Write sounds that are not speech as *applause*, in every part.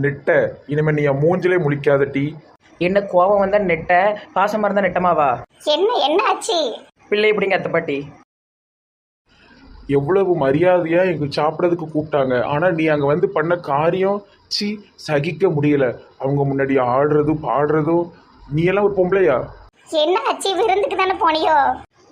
நெட்ட. இனிமே நீ என் மூஞ்சிலே முழிக்காத டீ. என்ன கோபம் வந்தா நெட்ட? பாசமா இருந்தா நெட்டமாவா என்ன என்ன ஆச்சு? பிள்ளை இப்படிங்க அத்தை பாட்டி. எவ்வளவு மரியாதையா எங்க சாப்பிடறதுக்கு கூப்பிட்டாங்க. ஆனா நீ அங்க வந்து பண்ண காரியம் சி சகிக்க முடியல. அவங்க முன்னாடி ஆடுறதும் பாடுறதும். நீ எல்லாம் ஒரு பொம்பளையா? என்ன ஆச்சு? விருந்துக்கு தானே போனியோ?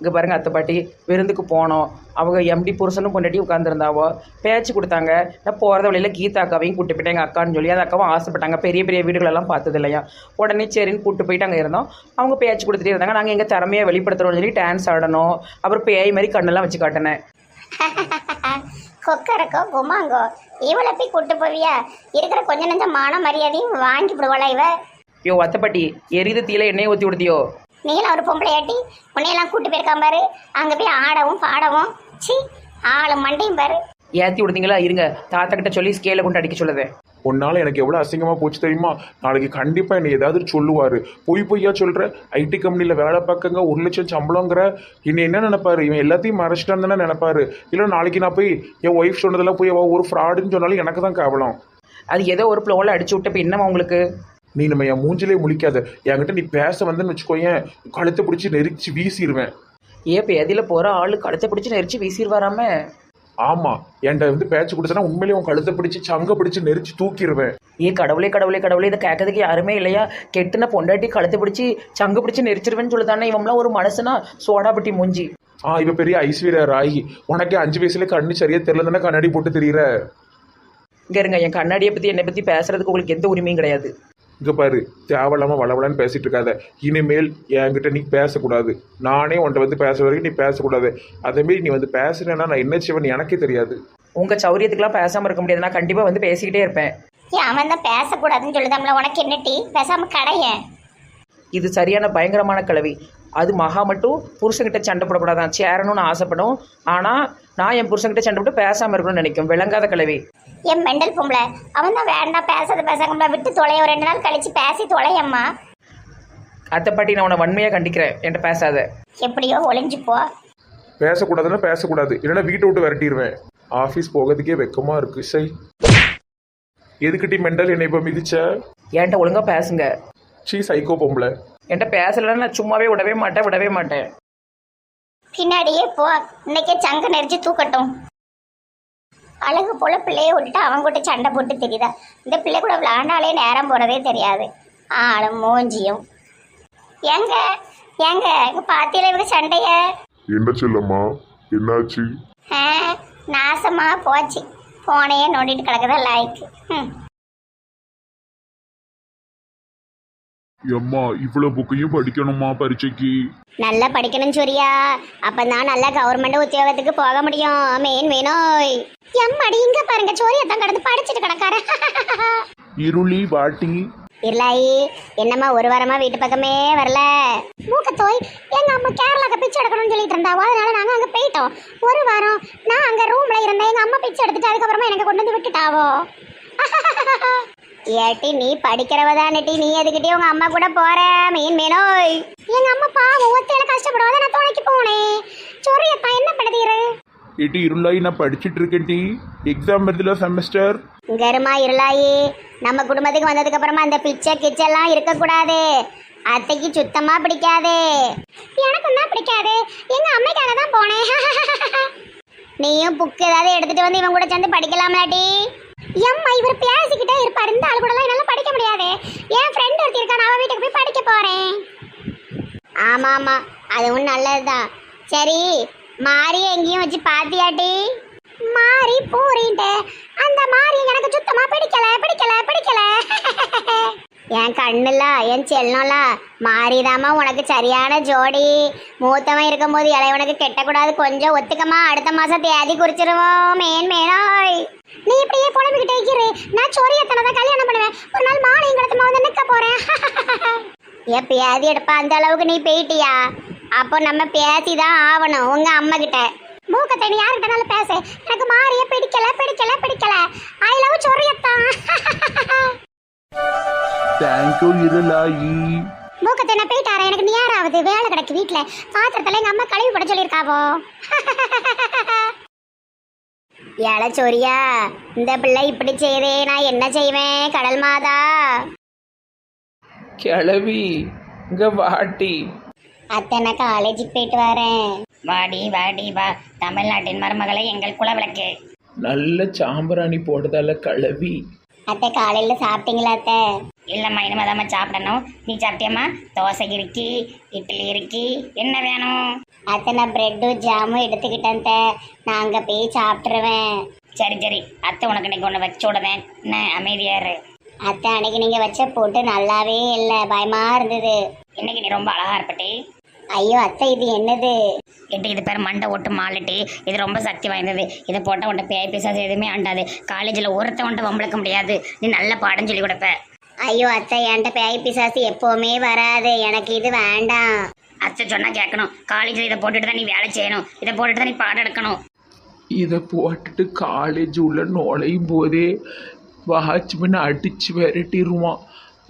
இங்கே பாருங்க அத்தை பாட்டி விருந்துக்கு போனோம். அவங்க எம்டி புருஷனும் கொண்டாடி உட்காந்துருந்தாவோ பேச்சு கொடுத்தாங்க. நான் போகிறத வழியில் கீதா அக்காவையும் கூட்டு போயிட்டேன் எங்கள் அக்கான்னு சொல்லி. அந்த அக்காவும் ஆசைப்பட்டாங்க. பெரிய பெரிய வீடுகளெல்லாம் பார்த்தது இல்லையா? உடனே சரின்னு கூட்டு போயிட்டு அங்கே இருந்தோம். அவங்க பேச்சு கொடுத்துட்டே இருந்தாங்க. நாங்கள் எங்கள் திறமையை வெளிப்படுத்துகிறோம்னு சொல்லி டான்ஸ் ஆடணும். அப்புறம் பேய் மாதிரி கண்ணெல்லாம் வச்சு காட்டினேன். *laughs* கொக்கரக்கோ குமாங்கோ இவளை போய் கூட்டு போவியா? இருக்கிற கொஞ்ச நெஞ்ச மான மரியாதையும் வாங்கி விடுவாளா இவ? யோ அத்தை பாட்டி எரிது தீல எண்ணெயை ஊற்றி விடுதியோ நீங்களும் ஒரு பொம்பளையாட்டி உன்னையெல்லாம் கூட்டு போயிருக்கான் பாரு. அங்க போய் ஆடவும் பாடவும் சி ஆளு மண்டையும் பாரு. ஏற்றி விடுதீங்களா இருங்க. தாத்தா கிட்ட சொல்லி ஸ்கேலை கொண்டு அடிக்க சொல்லுதேன் உன்னால எனக்கு எவ்வளவு அசிங்கமா போச்சு தெரியுமா? நாளைக்கு கண்டிப்பா என்னை ஏதாவது சொல்லுவாரு. பொய் பொய்யா சொல்ற? ஐடி கம்பெனில வேலை பார்க்கங்க ஒரு லட்சம் சம்பளங்கிற இன்னும் என்ன நினைப்பாரு? இவன் எல்லாத்தையும் மறைச்சிட்டான்னு தானே நினைப்பாரு? இல்லை நாளைக்கு நான் போய் என் ஒய்ஃப் சொன்னதெல்லாம் போய் அவ ஒரு ஃப்ராடுன்னு சொன்னாலும் எனக்கு தான் கேவலம். அது ஏதோ ஒரு ஃப்ளோவில் அடிச்சு விட்டு இப்போ என்னமா உங்களுக்கு? நீ நம்ம என் மூஞ்சிலே முழிக்காத. என்கிட்ட நீ பேச வந்தேன்னு வச்சுக்கோயேன். கழுத்தை பிடிச்சி நெரிச்சு வீசிடுவேன் ஏ இப்போ எதில் போகிற ஆளு கழுத்தை பிடிச்சி நெரிச்சு வீசிடுவாராம ஆமா. என்கிட்ட வந்து பேச்சு கொடுத்தனா உண்மையிலேயே உன் கழுத்தை பிடிச்சி சங்க பிடிச்சி நெரிச்சு தூக்கிடுவேன் ஏ கடவுளே கடவுளே கடவுளே இதை கேட்கறதுக்கு யாருமே இல்லையா? கெட்டுன பொண்டாட்டி கழுத்து பிடிச்சி சங்கு பிடிச்சி நெரிச்சிருவேன்னு சொல்லுதானே? இவன்லாம் ஒரு மனுஷனா? சோடா பட்டி மூஞ்சி. ஆ இவ பெரிய ஐஸ்வர்யா ராய் உனக்கே அஞ்சு வயசுல கண்ணு சரியா தெரியல கண்ணாடி போட்டு தெரியுற? இங்க இருங்க என் கண்ணாடியை பற்றி என்னை பற்றி பேசுறதுக்கு உங்களுக்கு எந்த உரிமையும் கிடையாது. இங்க பாரு தேவையில்லாம வளவளன்னு பேசிட்டு இருக்காத இனிமேல் என்கிட்ட நீ பேசக்கூடாது. நானே உன்கிட்ட வந்து பேச வரைக்கும் நீ பேசக்கூடாது. அதேமாரி நீ வந்து பேசுறேன்னா நான் என்ன செய்வேன்னு எனக்கே தெரியாது. உங்க சௌரியத்துக்குலாம் பேசாம இருக்க முடியாது. நான் கண்டிப்பா வந்து பேசிக்கிட்டே இருப்பேன். ஏன் அவன் தான் பேசக்கூடாதுன்னு சொல்லுதாம்ல. உனக்கு என்ன டீ? பேசாம கடையன். இது சரியான பயங்கரமான கிளவி அது மகா மட்டும் புருஷன்கிட்ட சண்டை போடக்கூடாதான் சேரணும்னு ஆசைப்படும். ஆனால் நான் என் புருஷன்கிட்ட சண்டை போட்டு பேசாமல் இருக்கணும்னு நினைக்கும். விளங்காத கிளவி என் மெண்டல் பொம்பளை. அவன் தான் வேண்டாம் பேசாத பேசாம விட்டு தொலைய ஒரு ரெண்டு நாள் கழிச்சு பேசி தொலையம்மா. அத்தை பாட்டி நான் உன்னை வன்மையாக கண்டிக்கிறேன். என்கிட்ட பேசாத. எப்படியோ ஒளிஞ்சு போ. பேசக்கூடாதுன்னா பேசக்கூடாது. இல்லைன்னா வீட்டை விட்டு விரட்டிடுவேன். ஆஃபீஸ் போகிறதுக்கே வெக்கமா இருக்கு. சை. எதுக்கிட்டி மெண்டல் என்னை இப்போ மிதிச்ச? என்கிட்ட ஒழுங்கா பேசுங்க. சீ சைக்கோ பொம்பளை. என்கிட்ட பேசலைன்னா நான் சும்மாவே விடவே மாட்டேன் விடவே மாட்டேன். பின்னாடியே போ. இன்னைக்கே சங்க நெரிச்சு தூக்கட்டும். அழகு போல பிள்ளைய விட்டுட்டு அவங்க கூட சண்டை போட்டு தெரியுதா? இந்த பிள்ளை கூட விளையாண்டாலே நேரம் போறதே தெரியாது. ஆளும் மூஞ்சியும். ஏங்க ஏங்க இங்க பாத்தியில இவங்க சண்டைய? என்ன செல்லம்மா? என்னாச்சு? ஆ, நாசமா போச்சு. போனையே நோண்டிட்டு கிடக்குதா லாய்க்கு ம். எம்மா இவ்வளவு புக்கையும் படிக்கணுமா பரீட்சைக்கு? நல்லா படிக்கணும் சூர்யா. அப்பதான் நல்லா கவர்மெண்ட் உத்தியோகத்துக்கு போக முடியும். மெயின் வேணோய் எம்மாடி இங்க பாருங்க சூர்யா தான் கடந்து படிச்சுட்டு கிடக்காரு? இருளி வாட்டி. இல்லாயி என்னம்மா ஒரு வாரமா வீட்டு பக்கமே வரல. மூக்கத்தோய் எங்க அம்மா கேரளாக்கு பிச்சை எடுக்கணும்னு சொல்லிட்டு இருந்தாவோ அதனால நாங்க அங்க போயிட்டோம். ஒரு வாரம் நான் அங்க ரூம்ல இருந்தேன் எங்க அம்மா பிச்சை எடுத்துட்டு அதுக்கப்புறமா எனக்கு கொண்டு வந்து விட்டுட்டாவோ. *laughs* ஏட்டி நீ படிக்கிறவதானட்டி நீ எதுக்கிட்டே உங்க அம்மா கூட போற? மீன் மீனோய். எங்க அம்மா பாவம் ஒத்தையில கஷ்டப்படுவாத நான் துணைக்கு போனேன். சொரியப்பா என்ன பண்ணுதீரு? ஏட்டி இருளாய் நான் படிச்சிட்டு இருக்கேன் டி. எக்ஸாம் வருதுல செமஸ்டர் கருமா இருளாயி. நம்ம குடும்பத்துக்கு வந்ததுக்கு அப்புறமா அந்த பிச்சை கிச்செல்லாம் இருக்கக்கூடாது. அத்தைக்கு சுத்தமா பிடிக்காது. எனக்கும் தான் பிடிக்காது. எங்க அம்மைக்காக தான் போனேன். *laughs* நீயும் புக்கு ஏதாவது எடுத்துட்டு வந்து இவன் கூட சேர்ந்து படிக்கலாம்லாட்டி எம்மா இவர் பேசிக்கிட்டே இருப்பார். இந்த ஆள் கூடலாம் என்னால படிக்க முடியாது. என் ஃப்ரெண்ட் ஒருத்தி இருக்கான் அவ வீட்டுக்கு போய் படிக்க போறேன். ஆமா ஆமா அதுவும் நல்லதுதான். சரி மாறி எங்கேயும் வச்சு பாத்தியாட்டி மாறி பூரின்ட்டு. அந்த மாறி எனக்கு சுத்தமா பிடிக்கல பிடிக்கல பிடிக்கல. *laughs* என் கண்ணுல என் செல்லம்ல மாறிதாம்மா உனக்கு சரியான ஜோடி. மூத்தவன் இருக்கும்போது இளையவனுக்கு கெட்டக்கூடாது. கொஞ்சம் ஒத்துக்கமா அடுத்த மாசம் தேதி குறிச்சிருவோம். மேன் மேனாய். நீ இப்படியே புலம்பிக்கிட்டே இருக்கிறு. நான் சோரியத்தனை தான் கல்யாணம் பண்ணுவேன். ஒரு நாள் மாலையும் கடத்தமா வந்து நிற்க போறேன். *laughs* எப்பயாவது எடுப்பா அந்த அளவுக்கு நீ போயிட்டியா? அப்போ நம்ம பேசி தான் ஆகணும் உங்க அம்மா கிட்ட மூக்கத்தை நீ யார்கிட்டனாலும் பேச. எனக்கு மாறிய பிடிக்கல பிடிக்கல பிடிக்கல. I love சொரியத்தான். *laughs* தேங்க்யூ இருளாயி. மூக்கத்தை நான் போயிட்டாரேன் எனக்கு நீ யாராவது வேலை கிடக்கு வீட்டில் பாத்திரத்தில் எங்கள் அம்மா கழுவி போட சொல்லியிருக்காவோ? *laughs* ஏழை சொரியா இந்த பிள்ளை இப்படி செய்தே நான் என்ன செய்வேன்? கடல் மாதா. கிளவி இங்கே வாட்டி அத்தை நான் காலேஜுக்கு போயிட்டு வரேன். வாடி வாடி வா. தமிழ்நாட்டின் மருமகளை எங்கள் குலவிளக்கு நல்ல சாம்பிராணி போடுதால கிளவி அத்தை காலையில சாப்பிட்டீங்களா அத்தை? இல்லைம்மா இனிமே தான் சாப்பிடணும். நீ சாப்பிட்டியம்மா? தோசை இருக்கி இட்லி இருக்கி. என்ன வேணும்? அத்தை நான் பிரெட்டும் ஜாமும் எடுத்துக்கிட்டேன் நான் அங்கே போய் சாப்பிட்ருவேன் சரி சரி. அத்தை உனக்கு இன்னைக்கு ஒன்று வச்சு விடுவேன். என்ன அமைதியா அத்தை அன்னைக்கு நீங்கள் வச்ச போட்டு நல்லாவே இல்லை. பயமாக இருந்தது. இன்னைக்கு நீ ரொம்ப அழகா இருப்பட்டி ஐயோ அத்தை இது என்னது? எட்டு இது பேர் மண்டை ஒட்டு மாலட்டி இது ரொம்ப சக்தி வாய்ந்தது. இதை போட்டால் உன்ட்ட பேய் பேசாது எதுவுமே ஆண்டாது. காலேஜில் ஒருத்த உன்ட்ட வம்பளக்க முடியாது. நீ நல்ல பாடம் சொல்லி கொடுப்ப. ஐயோ அத்தை என்கிட்ட பேய் பிசாசு எப்போவுமே வராது. எனக்கு இது வேண்டாம். அத்தை சொன்னால் கேட்கணும். காலேஜில் இதை போட்டுட்டு தான் நீ வேலை செய்யணும். இதை போட்டுட்டு தான் நீ பாடம் எடுக்கணும். இதை போட்டுட்டு காலேஜ் உள்ள நுழையும் போதே வாட்ச்மேன் அடித்து விரட்டிடுவான்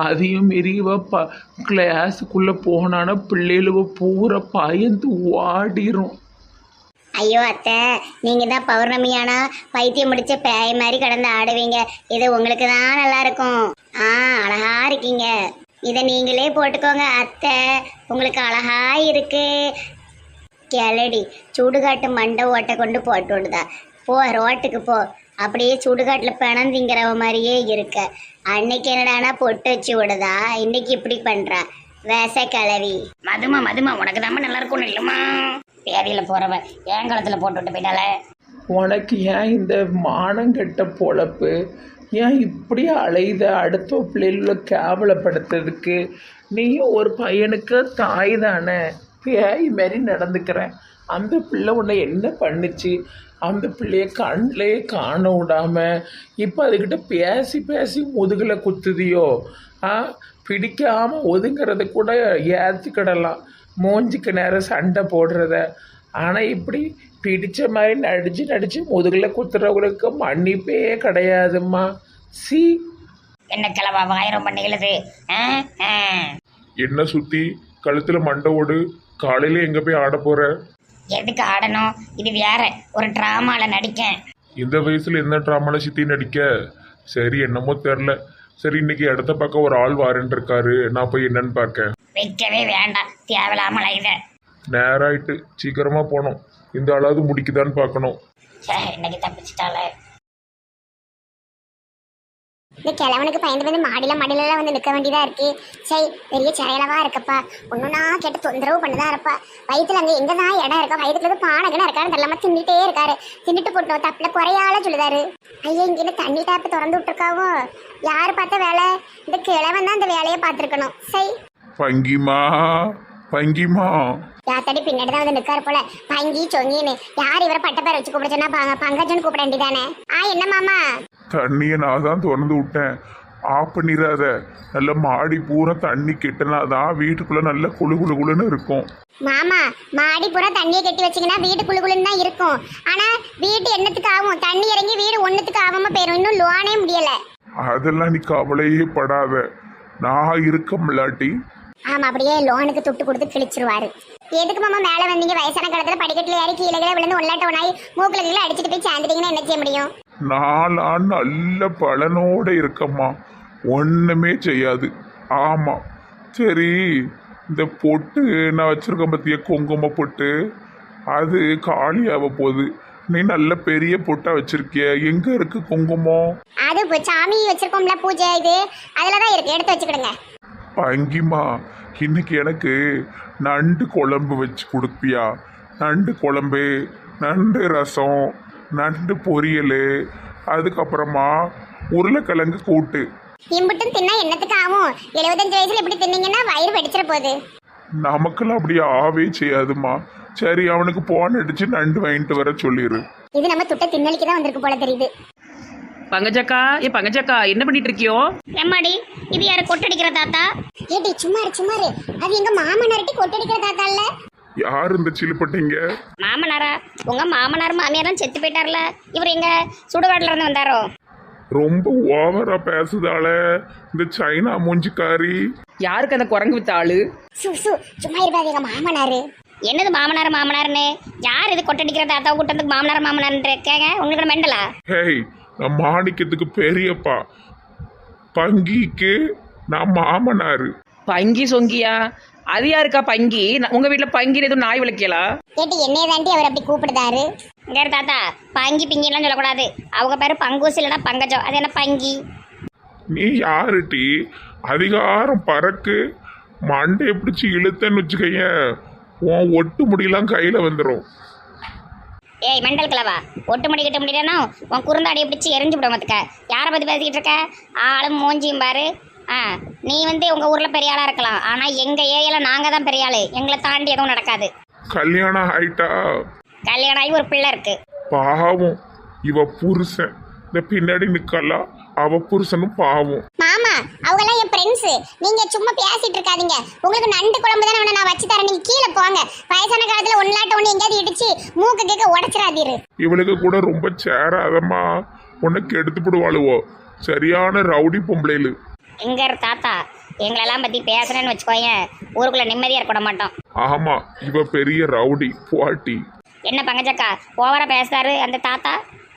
அதையும் மீறி இவ ப கிளாஸுக்குள்ளே போனான்னா பிள்ளைகளுவ பூரா பயந்து ஓடிரும். ஐயோ அத்தை நீங்கள் தான் பௌர்ணமியானா பைத்தியம் முடிச்ச பேய் மாதிரி கடந்து ஆடுவீங்க. இது உங்களுக்கு தான் நல்லா இருக்கும். ஆ அழகா இருக்கீங்க. இதை நீங்களே போட்டுக்கோங்க அத்தை. உங்களுக்கு அழகா இருக்கு. கிளடி சுடுகாட்டு மண்டை ஓட்டை கொண்டு போட்டு விடுதா போ ரோட்டுக்கு போ. அப்படியே சுடுகாட்டில் பிணந்திங்கிறவ மாதிரியே இருக்க. அன்னைக்கு என்னடானா பொட்டு வச்சு விடுதா? இன்னைக்கு இப்படி பண்ணுறா வேச கிளவி மதுமா மதுமா உனக்கு தான் நல்லா இருக்கும் இல்லைம்மா. பேதியில் போகிறவ ஏன் காலத்தில் போட்டுவிட்டு போயிட்டால? உனக்கு ஏன் இந்த மானங்கெட்ட பொழப்பு? ஏன் இப்படி அலைத அடுத்த பிள்ளைகளில் கேவலப்படுத்துறதுக்கு? நீயும் ஒரு பையனுக்கு தாய் தானே. பேய் மாதிரி நடந்துக்கிறேன் அந்த பிள்ளை உன்னை என்ன பண்ணுச்சு? அந்த பிள்ளைய கண்ணிலே காண விடாமல் இப்போ அதுக்கிட்ட பேசி பேசி முதுகில் குத்துதியோ? ஆ? பிடிக்காம ஒதுங்கிறத கூட ஏற்றுக்கிடலாம் மூஞ்சிக்கு நேரம் சண்டை போடுறத. ஆனால் இப்படி பிடிச்ச மாதிரி நடிச்சு நடிச்சு முதுகில் குத்துறவங்களுக்கு மன்னிப்பே கிடையாதும்மா. சி. என்ன கிளவா வாயிரம் பண்ணிக்கிறது? என்ன சுத்தி? கழுத்துல மண்டை ஓடு. காலையில எங்க போய் ஆட போற? எதுக்கு ஆடணும்? இது வேற. ஒரு ட்ராமாவில் நடிக்கேன். இந்த வயசுல என்ன ட்ராமால சித்தி நடிக்க? சரி என்னமோ தெரில சரி இன்னைக்கு இடத்த பார்க்க ஒரு ஆள் வாரன் இருக்காரு. நான் போய் என்னன்னு பார்க்க வைக்கவே வேண்டாம். தேவையில்லாமல் இதை நேராயிட்டு சீக்கிரமா போகணும். இந்த ஆளாவது முடிக்குதான்னு பார்க்கணும். சே இன்னைக்கு தப்பிச்சிட்டாலே இந்த கிழவனுக்கு பயந்து வந்து மாடியில மாடியில வந்து நிற்க வேண்டியதா இருக்கு. சரி பெரிய செயலவா இருக்கப்பா. ஒண்ணுனா கேட்டு தொந்தரவு பண்ணுதா இருப்பா. வயிற்றுல அங்க எங்கதான் இடம் இருக்கா? வயிற்றுல இருந்து பானகனா இருக்காரு தெரியலாம தின்னுட்டே இருக்காரு. தின்னுட்டு போட்டோம் தப்புல குறையால சொல்லுதாரு. ஐயா இங்க தண்ணி டேப்பு திறந்து விட்டுருக்காவோ? யாரு பார்த்த வேலை? இந்த கிழவன் தான் இந்த வேலையை பார்த்துருக்கணும். சரி பங்கிமா பங்கிமா யாத்தடி பின்னாடி தான் வந்து நிற்காரு போல? பங்கி சொங்கின்னு. யார் இவரை பட்ட பேர் வச்சு கூப்பிட சொன்னா? பங்க பங்கஜன் கூப்பிட வேண்டியதானே? ஆ என்ன மாமா? தண்ணியை நான் தான் திறந்து விட்டேன். ஆஃப் பண்ணிடாத நல்ல மாடி பூரா தண்ணி கெட்டினாதான் வீட்டுக்குள்ள நல்ல குளு குளு குளுன்னு இருக்கும். மாமா மாடி பூரா தண்ணியை கட்டி வச்சீங்கன்னா வீடு குளுகுளுன்னு தான் இருக்கும். ஆனா வீட்டு என்னத்துக்கு ஆகும்? தண்ணி இறங்கி வீடு ஒண்ணுத்துக்கு ஆகாம போயிரும். இன்னும் லோனே முடியல. அதெல்லாம் நீ கவலையே படாத. நான் இருக்க முல்லாட்டி. ஆமா அப்படியே லோனுக்கு துட்டு கொடுத்து கிழிச்சிருவாரு. எதுக்கு மாமா மேல வந்தீங்க? வயசான காலத்துல படிக்கட்டுல ஏறி கீழே விழுந்து உள்ளாட்ட ஒன்னாய் மூக்குல கீழே அடிச்சிட்டு போய் சேர்ந்துட்டீங்கன்னா என்ன செய்ய முடியும்? நாளா நல்ல பலனோட இருக்கம்மா. ஒண்ணுமே செய்யாது. ஆமா. சரி இந்த பொட்டு நான் வச்சிருக்கேன் பத்திய? குங்கும பொட்டு. அது காலியாக போகுது. நீ நல்ல பெரிய பொட்டா வச்சிருக்கிய. எங்க இருக்கு குங்குமம்? அது சாமி வச்சிருக்கோம்ல பூஜை இது. அதுலதான் இருக்கு. எடுத்து வச்சுக்கிடுங்க. பங்கிமா இன்னைக்கு எனக்கு நண்டு குழம்பு வச்சு கொடுப்பியா? நண்டு குழம்பு நண்டு ரசம். நண்டு பொரியல் அதுக்கப்புறமா உருளைக்கிழங்கு கூட்டு. இம்புட்டும் தின்னா என்னத்துக்கு ஆகும்? எழுபத்தஞ்சு வயசுல இப்படி தின்னீங்கன்னா வயிறு வெடிச்சிட போகுது. நமக்கெல்லாம் அப்படி ஆவே செய்யாதுமா சரி அவனுக்கு போன் அடிச்சு நண்டு வாங்கிட்டு வர சொல்லிடு இது நம்ம துட்ட தின்னலிக்கு தான் வந்திருக்கு போல தெரியுது. பங்கஜக்கா ஏ பங்கஜக்கா என்ன பண்ணிட்டு இருக்கியோ எம்மாடி இது யாரு கொட்டடிக்கிற தாத்தா? ஏடி சும்மா இரு சும்மா இரு. அது எங்க மாமனார்ட்டி கொட்டடிக்கிற தாத்தா இல்ல? யார் இந்த சிலுப்பட்டீங்க? மாமனாரா? உங்க மாமனார் மாமியாரும் செத்து போயிட்டார்ல. இவர் எங்க சுடுகாட்டுல இருந்து வந்தாரோ? ரொம்ப ஓவரா பேசுதால இந்த சைனா மூஞ்சிக்காரி. யாருக்கு அந்த குரங்கு வித்த ஆளு? சு சு சும்மா இருப்பாது எங்க மாமனாரு. என்னது மாமனார் மாமனார்னு? யார் இது கொட்டடிக்கிற தாத்தா கூட்டத்துக்கு மாமனார் மாமனார்ன்ற? கேங்க உங்களுக்கு என்ன மெண்டலா? ஹேய் நான் மாணிக்கத்துக்கு பெரியப்பா. பங்கிக்கு நான் மாமனாரு. பங்கி சொங்கியா? அது யாருக்கா பங்கி? உங்க வீட்டில் பங்கின்னு எதுவும் நாய் விளக்கியலா கேட்டு என்னைய தாண்டி அவர் அப்படி கூப்பிடுதாரு? இங்க தாத்தா பங்கி பிங்கிலாம் சொல்லக்கூடாது. அவங்க பேரு பங்கூஸ் இல்லைன்னா பங்கஜம். அது என்ன பங்கி? நீ யாருட்டி? அதிகாரம் பறக்கு. மண்டையை பிடிச்சி இழுத்தன்னு வச்சுக்கைய உன் ஒட்டு முடியெல்லாம் கையில் வந்துடும் ஏய் மெண்டல் கிளவா ஒட்டு முடி கிட்ட முடியலன்னா உன் குறுந்தாடியை பிடிச்சி எரிஞ்சு விட மத்துக்க யாரை பற்றி பேசிக்கிட்டு இருக்க? ஆளும் மூஞ்சியும் பாரு. ஆ நீ வந்து உங்கள் ஊரில் பெரிய ஆளாக இருக்கலாம். ஆனால் எங்கள் ஏரியாவில் நாங்கள் தான் பெரிய ஆள். எங்களை தாண்டி எதுவும் நடக்காது. கல்யாணம் ஆயிட்டா? கல்யாணம் ஆகி ஒரு பிள்ளை இருக்கு. பாவம். இவ புருஷன். இந்த பின்னாடி நிக்கலாம் அவ புருஷனும் பாவம். மாமா அவங்க எல்லாம் என் ஃப்ரெண்ட்ஸ் நீங்க சும்மா பேசிட்டு இருக்காதீங்க. உங்களுக்கு நண்டு குழம்பு தானே வேணும் நான் வச்சு தரேன். நீங்க கீழே போங்க. வயசான காலத்துல ஒன்னாட்ட ஒண்ணு எங்கேயாவது இடிச்சு மூக்கு கேட்க உடச்சிடாதீரு. இவளுக்கு கூட ரொம்ப சேராதம்மா. உன்னை கெடுத்து போடுவாளுவோ. சரியான ரவுடி பொம்பளைலு இரு தாத்தா எங்களெல்லாம் பற்றி பேசுகிறேன்னு வச்சுக்கோயேன் ஊருக்குள்ளே நிம்மதியாக இருக்க மாட்டோம். ஆமா இவ பெரிய ரவுடி பாட்டி. என்ன பங்கஜக்கா ஓவரா பேசுறாரு அந்த தாத்தா?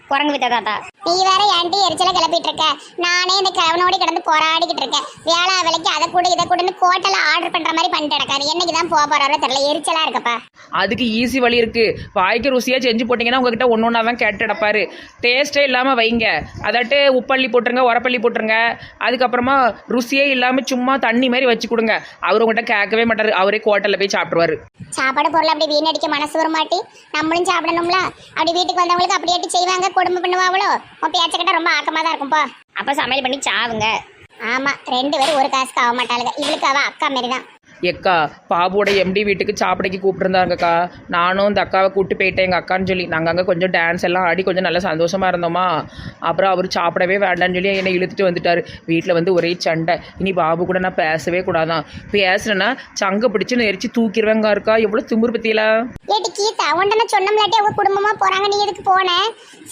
குரங்கு வித்த தாத்தா. நீ வேற ஏன்டி எரிச்சல கிளப்பிட்டு இருக்க நானே இந்த கிழவனோட கிடந்து போராடிக்கிட்டு இருக்கேன். வேளா வேலைக்கு அதை கூட இதை கூடன்னு கோட்டல ஆர்டர் பண்ற மாதிரி பண்ணிட்டு இருக்காரு என்னைக்கு தான் போக போறாரோ தெரியல. எரிச்சலா இருக்கப்பா. அதுக்கு ஈஸி வழி இருக்கு. வாய்க்கு ருசியாக செஞ்சு போட்டிங்கன்னா உங்ககிட்ட ஒன்று ஒன்றா தான் கேட்டு கிடப்பாரு. டேஸ்ட்டே இல்லாமல் வைங்க. அதாட்டு உப்பள்ளி போட்டுருங்க உரப்பள்ளி போட்டுருங்க. அதுக்கப்புறமா ருசியே இல்லாமல் சும்மா தண்ணி மாதிரி வச்சு கொடுங்க. அவர் உங்கள்கிட்ட கேட்கவே மாட்டார். அவரே கோட்டலில் போய் சாப்பிட்ருவாரு சாப்பாடு பொருள் அப்படி வீணடிக்க மனசு வர மாட்டி நம்மளும் சாப்பிடணும்ல. அப்படி வீட்டுக்கு வந்தவங்களுக்கு அப்படியாட்டி செய்வாங்க? குடும்பம் பண்ணுவாங்களோ? உன் பேச்சக்கிட்ட ரொம்ப ஆக்கமா தான் இருக்கும்பா. அப்போ சமையல் பண்ணி சாவுங்க. ஆமா ரெண்டு பேரும் ஒரு காசுக்கு ஆக மாட்டாளுங்க. இவளுக்கு அவ அக்கா மாரி தான் எக்கா பாபுவோட எம்டி வீட்டுக்கு சாப்பிடைக்கு கூப்பிட்டுருந்தாங்கக்கா. நானும் இந்த அக்காவை கூப்பிட்டு போயிட்டேன் எங்கள் அக்கான்னு சொல்லி. நாங்கள் அங்கே கொஞ்சம் டான்ஸ் எல்லாம் ஆடி கொஞ்சம் நல்லா சந்தோஷமாக இருந்தோமா? அப்புறம் அவர் சாப்பிடவே வேண்டாம்னு சொல்லி என்னை இழுத்துட்டு வந்துட்டார். வீட்டில் வந்து ஒரே சண்டை. இனி பாபு கூட நான் பேசவே கூடாதான். பேசுனேன்னா சங்க பிடிச்சு நெரிச்சு தூக்கிடுவேங்க இருக்கா? எவ்வளோ திமுர் பத்தியில? ஏட்டி கீதா அவன்கிட்ட நான் சொன்னோம்லாட்டி அவங்க குடும்பமா போறாங்க நீ எதுக்கு போன?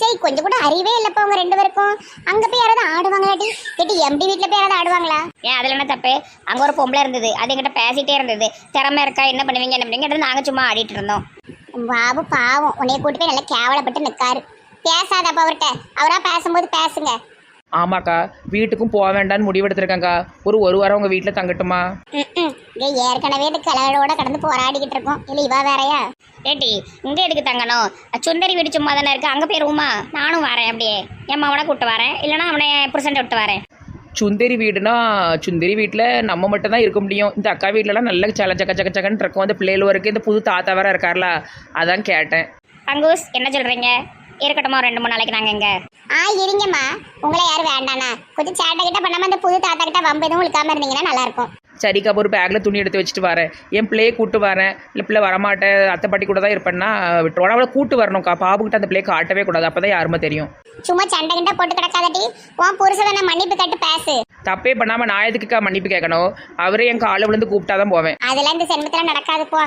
சரி கொஞ்சம் கூட அறிவே இல்லப்பா அவங்க ரெண்டு பேருக்கும். அங்க போய் யாராவது ஆடுவாங்களாட்டி? கேட்டி எம்டி வீட்டில் போய் யாராவது ஆடுவாங்களா? ஏன் அதில் என்ன தப்பு? அங்கே ஒரு பொம்பளை இருந்தது. அது எங்கிட்ட பேசிட்டே இருந்தது. திறமை இருக்கா? என்ன பண்ணுவீங்க? என்ன பண்ணுவீங்க நாங்கள் சும்மா ஆடிட்டு இருந்தோம். பாபு பாவம். உன்னைய கூட்டி போய் நல்லா கேவலப்பட்டு நிக்காரு. பேசாதப்ப அவர்கிட்ட அவரா பேசும்போது பேசுங்க. ஆமாக்கா வீட்டுக்கும் போக வேண்டாம்னு முடிவெடுத்திருக்கேங்க்கா ஒரு ஒரு வாரம் உங்கள் வீட்டில் தங்கட்டுமா. இங்க ஏற்கனவே இந்த கிழவரோட கடந்து போராடிக்கிட்டு இருக்கோம். இல்ல இவ வேறயா? ஏட்டி இங்கே எதுக்கு தங்கணும்? சுந்தரி வீடு சும்மா தானே இருக்கு. அங்கே போயிருவோமா நானும் வரேன் அப்படியே. என் மாவனை கூப்பிட்டு வரேன். இல்லைன்னா அவனை புருஷன் விட்டு வரேன். சுந்தரி வீடுனா சுந்தரி வீட்டில் நம்ம மட்டும் தான் இருக்க முடியும். இந்த அக்கா வீட்டிலலாம் நல்ல சல சக்க சக்க சக்கன்னு இருக்கும். அந்த பிள்ளைகள் வரைக்கும் இந்த புது தாத்தா வேற இருக்கார்ல. அதான் கேட்டேன். பங்கூஸ் என்ன சொல்கிறீங்க இருக்கட்டுமா ரெண்டு மூணு நாளைக்கு நாங்கள் இங்கே? ஆ இருங்கம்மா. உங்களை யாரும் வேண்டானா கொஞ்சம் சேட்டை கிட்ட பண்ணாம அந்த புது தாத்தா கிட்ட வம்பு எதுவும் இழுக்காம இருந்தீங்கன்னா நல்லா இருக்கும் சரிக்கா ஒரு பேக்கில் துணி எடுத்து வச்சுட்டு வரேன். என் பிள்ளையை கூட்டு வரேன். இல்லை பிள்ளை வரமாட்டேன். அத்தை பாட்டி கூட தான் இருப்பேன்னா விட்டுருவோம். அவளை கூட்டு வரணும்க்கா பாபுக்கிட்ட அந்த பிள்ளையை காட்டவே கூடாது. அப்போ தான் யாருமே தெரியும். சும்மா சண்டை கிட்ட போட்டு கிடக்காதட்டி உன் புருஷனை நான் மன்னிப்பு கட்டு பேசு. தப்பே பண்ணாமல் நான் எதுக்குக்கா மன்னிப்பு கேட்கணும்? அவரே என் காலை விழுந்து கூப்பிட்டா தான் போவேன். அதெல்லாம் இந்த சென்மத்துல நடக்காது போ.